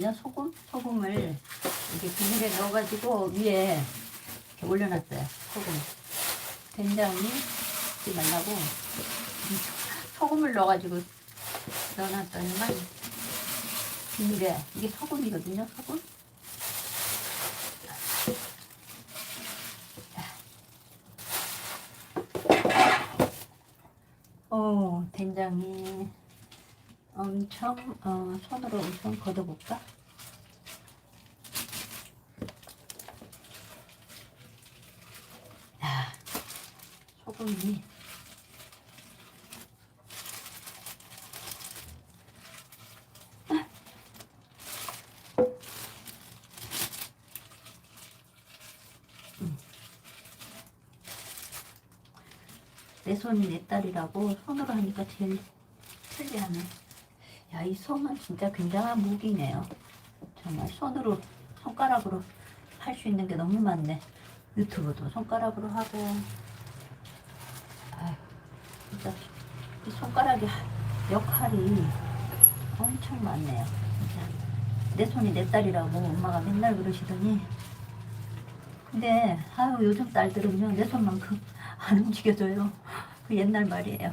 소금? 소금을 이렇게 비닐에 넣어가지고 위에 이렇게 올려놨어요. 소금. 된장이 잊지 말라고 소금을 넣어가지고 넣어놨더니만 비닐에 이게 소금이거든요. 소금. 어, 된장이 엄청 어, 손으로 엄청 걷어볼까? 야, 소금이 내 손이 내 딸이라고 손으로 하니까 제일 편리하네. 야, 이 손은 진짜 굉장한 무기네요. 정말 손으로, 손가락으로 할 수 있는 게 너무 많네. 유튜브도 손가락으로 하고. 아유, 진짜 이 손가락의 역할이 엄청 많네요. 진짜. 내 손이 내 딸이라고 엄마가 맨날 그러시더니. 근데, 아유, 요즘 딸들은요, 내 손만큼 안 움직여져요. 그 옛날 말이에요.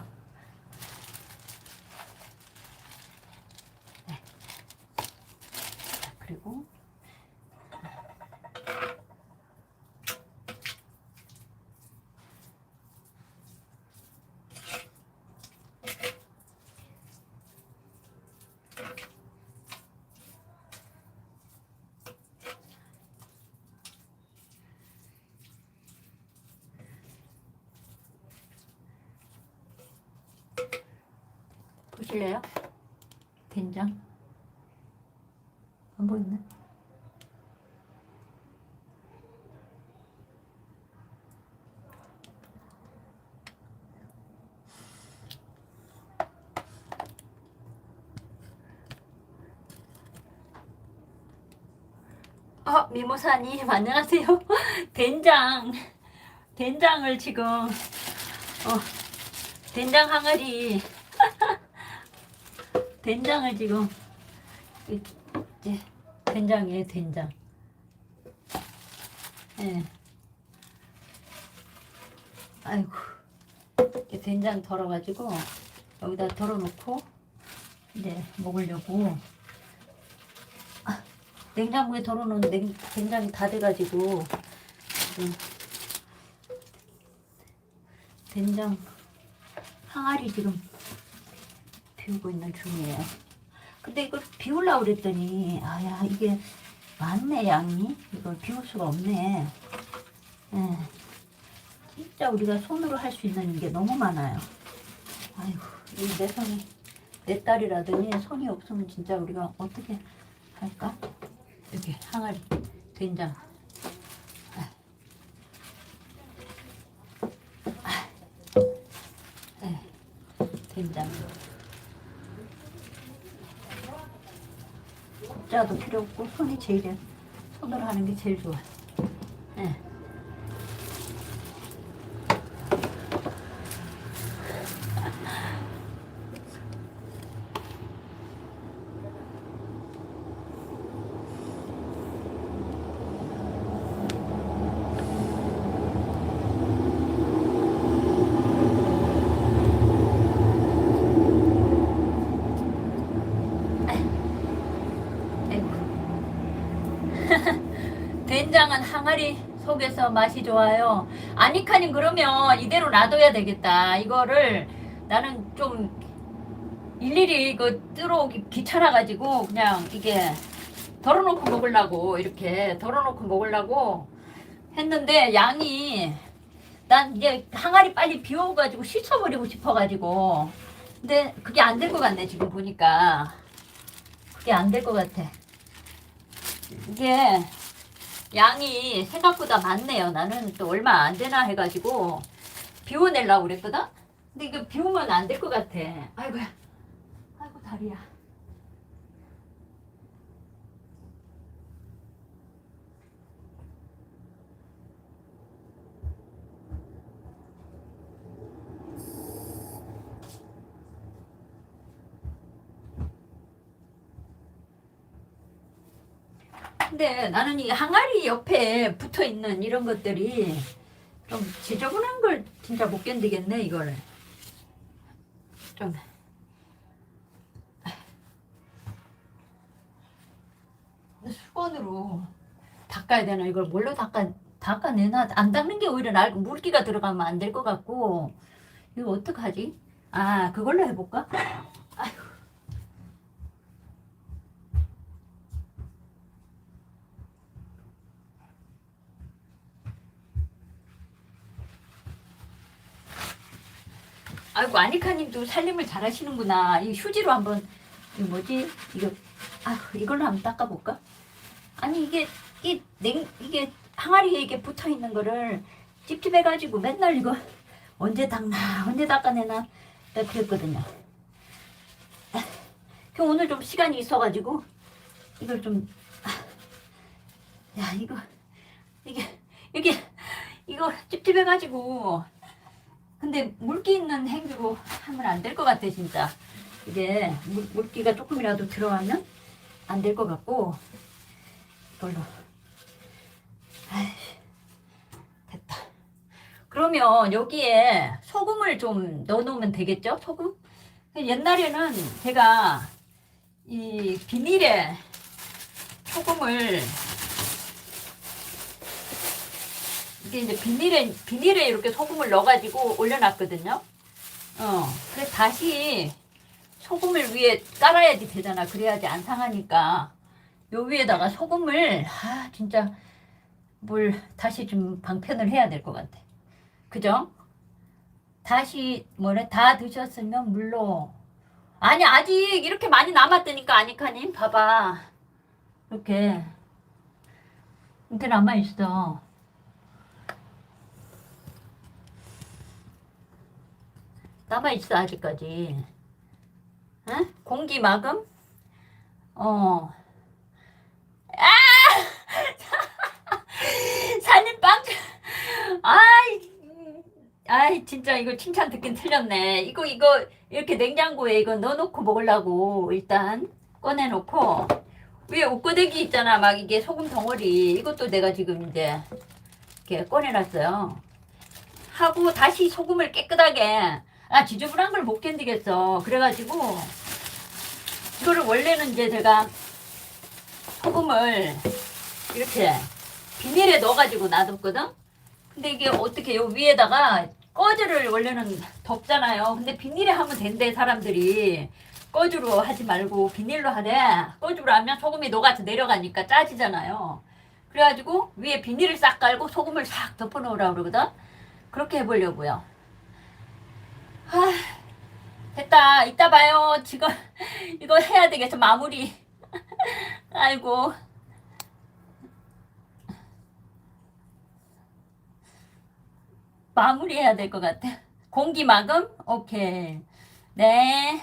보실래요? 된장 안 보이네. 어, 미모사님, 안녕하세요. 된장, 된장을 지금, 어, 된장 항아리, 된장을 지금, 이- 이제, 된장이에요, 된장. 예. 아이고, 이렇게 된장 덜어가지고, 여기다 덜어놓고, 이제 먹으려고. 아, 냉장고에 덜어놓은 냉, 된장이 다 돼가지고, 지금, 된장 항아리 지금 비우고 있는 중이에요. 근데 이걸 비우려고 그랬더니, 아야, 이게 많네, 양이. 이걸 비울 수가 없네. 예. 진짜 우리가 손으로 할 수 있는 게 너무 많아요. 아이고, 이내 손이, 내 딸이라더니 손이 없으면 진짜 우리가 어떻게 할까? 여기 항아리, 된장. 아. 아. 네, 된장. 국자도 필요 없고 손이 제일 손으로 하는 게 제일 좋아. 네. 아이고. 된장은 항아리 속에서 맛이 좋아요. 아니카님 그러면 이대로 놔둬야 되겠다. 이거를 나는 좀 일일이 이거 들어오기 귀찮아가지고 그냥 이게 덜어놓고 먹으려고 이렇게 덜어놓고 먹으려고 했는데 양이 난 이제 항아리 빨리 비워가지고 씻어버리고 싶어가지고 근데 그게 안 될 것 같네 지금 보니까 그게 안 될 것 같아. 이게 양이 생각보다 많네요. 나는 또 얼마 안 되나 해가지고 비워내려고 그랬거든? 근데 이거 비우면 안 될 것 같아. 아이고야. 아이고, 다리야. 근데 나는 이 항아리 옆에 붙어 있는 이런 것들이 좀 지저분한 걸 진짜 못 견디겠네 이거를. 좀. 수건으로 닦아야 되나? 이걸 뭘로 닦아 닦아내나? 안 닦는 게 오히려 날 물기가 들어가면 안 될 것 같고. 이거 어떡하지? 아 그걸로 해볼까? 아이고. 아니카님도 살림을 잘하시는구나. 이 휴지로 한번 이 뭐지 이거 아 이걸로 한번 닦아볼까? 아니 이게 이냉 이게 항아리에 이게 붙어 있는 거를 찝찝해가지고 맨날 이거 언제 닦나 언제 닦아내나 그랬거든요. 아, 그 오늘 좀 시간이 있어가지고 이걸 좀 아, 야 이거 이게 이게 이거 찝찝해가지고 근데 물기 있는 행주로 하면 안 될 것 같아 진짜. 이게 물, 물기가 조금이라도 들어가면 안 될 것 같고 이걸로. 됐다. 그러면 여기에 소금을 좀 넣어 놓으면 되겠죠? 소금? 옛날에는 제가 이 비닐에 소금을 이게 이제 비닐에 비닐에 이렇게 소금을 넣어가지고 올려놨거든요. 어, 그래서 다시 소금을 위에 깔아야지 되잖아. 그래야지 안 상하니까 요 위에다가 소금을 아 진짜 뭘 다시 좀 방편을 해야 될 것 같아. 그죠? 다시 뭐래 다 드셨으면 물로 아니 아직 이렇게 많이 남았다니까 아니카님 봐봐 이렇게 이렇게 남아 있어. 남아 있어 아직까지. 응? 공기 마금? 어. 아! 산님 빵. 아이, 아이 진짜 이거 칭찬 듣긴 틀렸네. 이거 이거 이렇게 냉장고에 이거 넣어놓고 먹으려고 일단 꺼내놓고 위에 옷고데기 있잖아. 막 이게 소금 덩어리 이것도 내가 지금 이제 이렇게 꺼내놨어요. 하고 다시 소금을 깨끗하게 아 지저분한 걸 못 견디겠어. 그래가지고 이거를 원래는 이제 제가 소금을 이렇게 비닐에 넣어가지고 놔뒀거든? 근데 이게 어떻게 요 위에다가 꺼즈를 원래는 덮잖아요. 근데 비닐에 하면 된대 사람들이. 꺼즈로 하지 말고 비닐로 하래 꺼즈로 하면 소금이 녹아서 내려가니까 짜지잖아요. 그래가지고 위에 비닐을 싹 깔고 소금을 싹 덮어 놓으라고 그러거든? 그렇게 해보려고요 아, 됐다. 이따 봐요. 지금 이거 해야 되겠어. 마무리. 아이고. 마무리 해야 될 것 같아. 공기 마금? 오케이. 네.